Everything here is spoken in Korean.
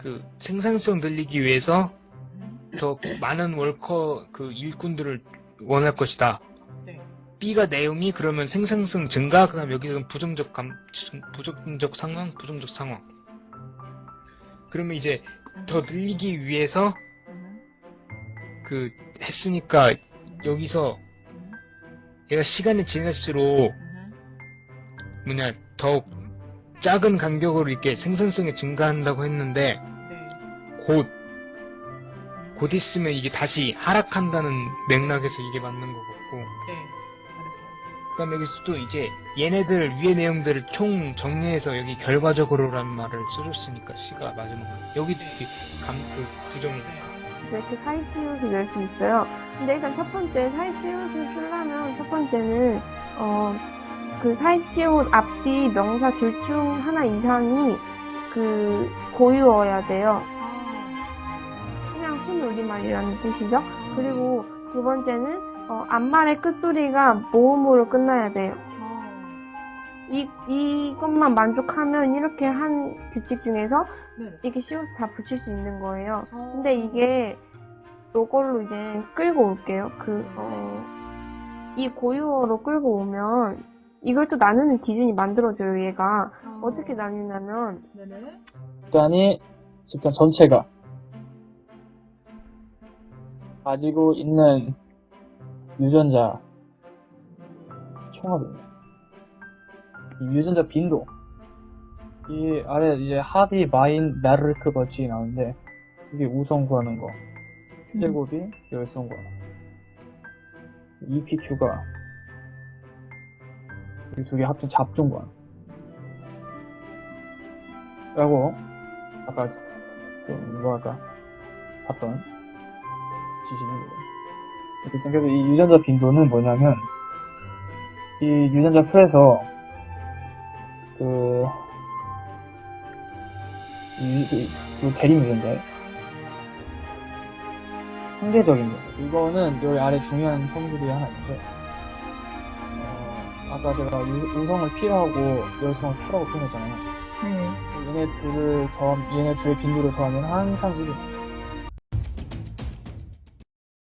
그 생산성 늘리기 위해서 더 많은 월커 그 일꾼들을 원할 것이다. 네. B가 내용이 그러면 생산성 증가, 그 다음 여기서는 부정적 감, 부정적 상황, 부정적 상황. 그러면 이제 더 늘리기 위해서 음, 그 했으니까 여기서 음, 얘가 시간이 지날수록 음, 뭐냐 더 작은 간격으로 이렇게 생산성이 증가한다고 했는데 네. 곧, 곧 있으면 이게 다시 하락한다는 맥락에서 이게 맞는 것 같고 네. 알았어요. 그다음 여기서 또 이제 얘네들 위의 내용들을 총 정리해서 여기 결과적으로라는 말을 써줬으니까 시가 마지막으로 여기도 이제 감그 부정이 이렇게 사이시옷을 낼 수 있어요. 근데 일단 첫 번째 사이시옷을 쓰려면 첫 번째는 어, 그 사이시옷 앞뒤 명사 둘 중 하나 이상이 그 고유어야 돼요. 아, 그냥 순 우리말이라는 뜻이죠. 그리고 두 번째는 어, 앞말의 끝소리가 모음으로 끝나야 돼요. 아, 이, 이것만 만족하면 이렇게 한 규칙 중에서 네. 이렇게 시옷 다 붙일 수 있는 거예요. 아, 근데 이게 요걸로 이제 끌고 올게요. 그, 어, 이 고유어로 끌고 오면 이걸 또 나누는 기준이 만들어져요, 얘가. 아, 어떻게 나뉘냐면, 네네. 집단이 집단 전체가 가지고 있는 유전자 총합입니다. 이 유전자 빈도 이 아래 이제 합이 마인 나르크 버치 나오는데 이게 우선 구하는 거 최고비 열성 구하는 거 EPQ가 이 두 개 합친 거 라고 아까 그 뭐랄까 봤던 지식입니다. 그래서 이 유전자 빈도는 뭐냐면 이 유전자 풀에서 그, 이, 그, 그 대림 유전자에 상대적인 거. 이거는 여기 아래 중요한 성질이 하나 있는데 어, 아까 제가 유- 우성을 P라고 열성을 Q라고 표현했잖아요. 네. 얘네 둘을 더함, 얘네 둘의 빈도를 더하면 항상 1이